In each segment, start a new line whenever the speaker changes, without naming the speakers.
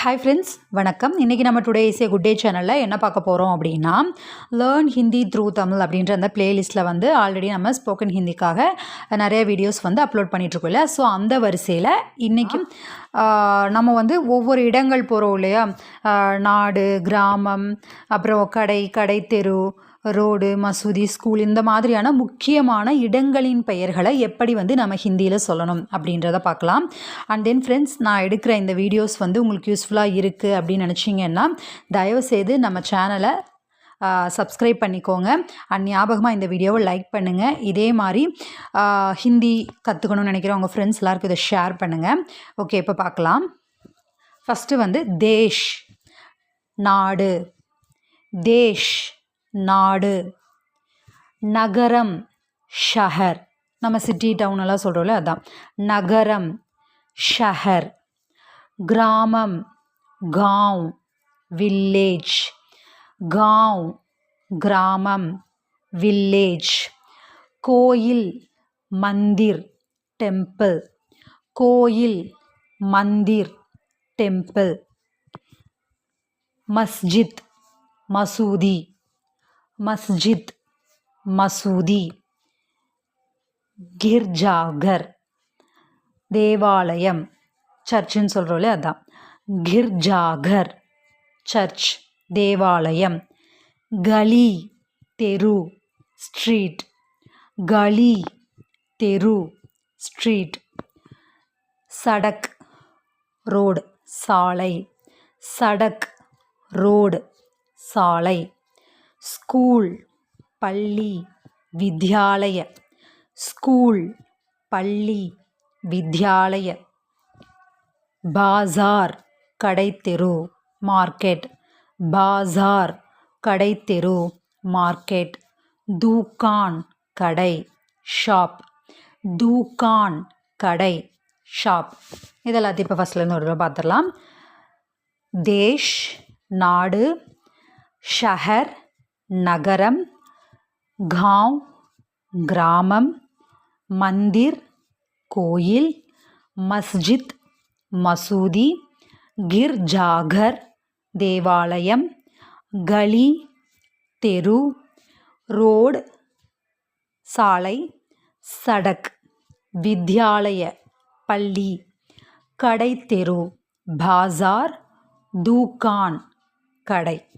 Hi friends வணக்கம். இன்றைக்கி நம்ம today is a good day சேனலில் என்ன பார்க்க போகிறோம் அப்படின்னா லேர்ன் ஹிந்தி த்ரூ தமிழ் அப்படின்ற அந்த பிளேலிஸ்ட்டில் வந்து ஆல்ரெடி நம்ம ஸ்போக்கன் ஹிந்திக்காக நிறைய வீடியோஸ் வந்து அப்லோட் பண்ணிகிட்ருக்கோம் இல்லையா? ஸோ அந்த வரிசையில் இன்றைக்கும் நம்ம வந்து ஒவ்வொரு இடங்கள் போகிறோம் இல்லையா? நாடு கிராமம் அப்புறம் கடை கடை தெரு ரோடு மசூதி ஸ்கூல் இந்த மாதிரியான முக்கியமான இடங்களின் பெயர்களை எப்படி வந்து நம்ம ஹிந்தியில் சொல்லணும் அப்படின்றத பார்க்கலாம். அண்ட் தென் ஃப்ரெண்ட்ஸ் நான் எடுக்கிற இந்த வீடியோஸ் வந்து உங்களுக்கு யூஸ்ஃபுல்லாக இருக்குது அப்படின்னு நினச்சிங்கன்னா தயவுசெய்து நம்ம சேனலை சப்ஸ்கிரைப் பண்ணிக்கோங்க. அண்ட் ஞாபகமாக இந்த வீடியோவை லைக் பண்ணுங்கள் இதே மாதிரி ஹிந்தி கற்றுக்கணும்னு நினைக்கிற உங்கள் ஃப்ரெண்ட்ஸ் எல்லாருக்கும் இதை ஷேர் பண்ணுங்கள் ஓகே இப்போ பார்க்கலாம். ஃபஸ்ட்டு வந்து தேஷ் நாடு. தேஷ். நாடு. நகரம் ஷஹர். நம்ம சிட்டி டவுன் எல்லாம் சொல்கிறோம்ல அதான். நகரம் ஷஹர். கிராமம் காவ். வில்லேஜ் காவ். கிராமம் வில்லேஜ் கோயில் மந்திர் டெம்பிள் கோயில் மந்திர் டெம்பிள் மஸ்ஜித் மசூதி. மஸ்ஜித் மசூதி கிர்ஜாகர் தேவாலயம் சர்ச்சுன்னு சொல்கிறோம்ல அதான். கிர்ஜாகர் சர்ச் தேவாலயம் கலி தெரு ஸ்ட்ரீட் கலி தெரு ஸ்ட்ரீட் சடக் ரோடு சாலை சடக் ரோடு சாலை. ஸ்கூல் பள்ளி வித்யாலய. ஸ்கூல் பள்ளி வித்யாலய. பாசார் கடைத்தெரு மார்க்கெட். பாசார் கடைத்தெரு மார்க்கெட். தூக்கான் கடை ஷாப். தூக்கான் கடை ஷாப். இதெல்லாத்தையும் இப்போ ஃபஸ்ட்லேருந்து ஒரு தடவை பார்த்துடலாம். தேஷ் நாடு ஷஹர் நகரம் காவ் கிராமம் மந்திர் கோயில் மஸ்ஜித் மசூதி கிர்ஜாகர் தேவாலயம் கலி தெரு ரோடு சாலை சடக் வித்யாலய பள்ளி கடை தெரு பாசார் தூக்கான் கடை.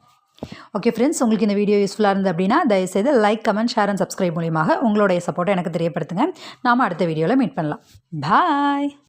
ஓகே ஃப்ரெண்ட்ஸ் உங்களுக்கு இந்த வீடியோ யூஸ்ஃபுல்லாக இருந்தது அப்படின்னா தயவுசெய்து like comment share and subscribe மூலியமாக உங்களுடைய சப்போர்ட்டை எனக்கு தெரியப்படுத்துங்க. நாம் அடுத்த வீடியோவில் மீட் பண்ணலாம். பாய்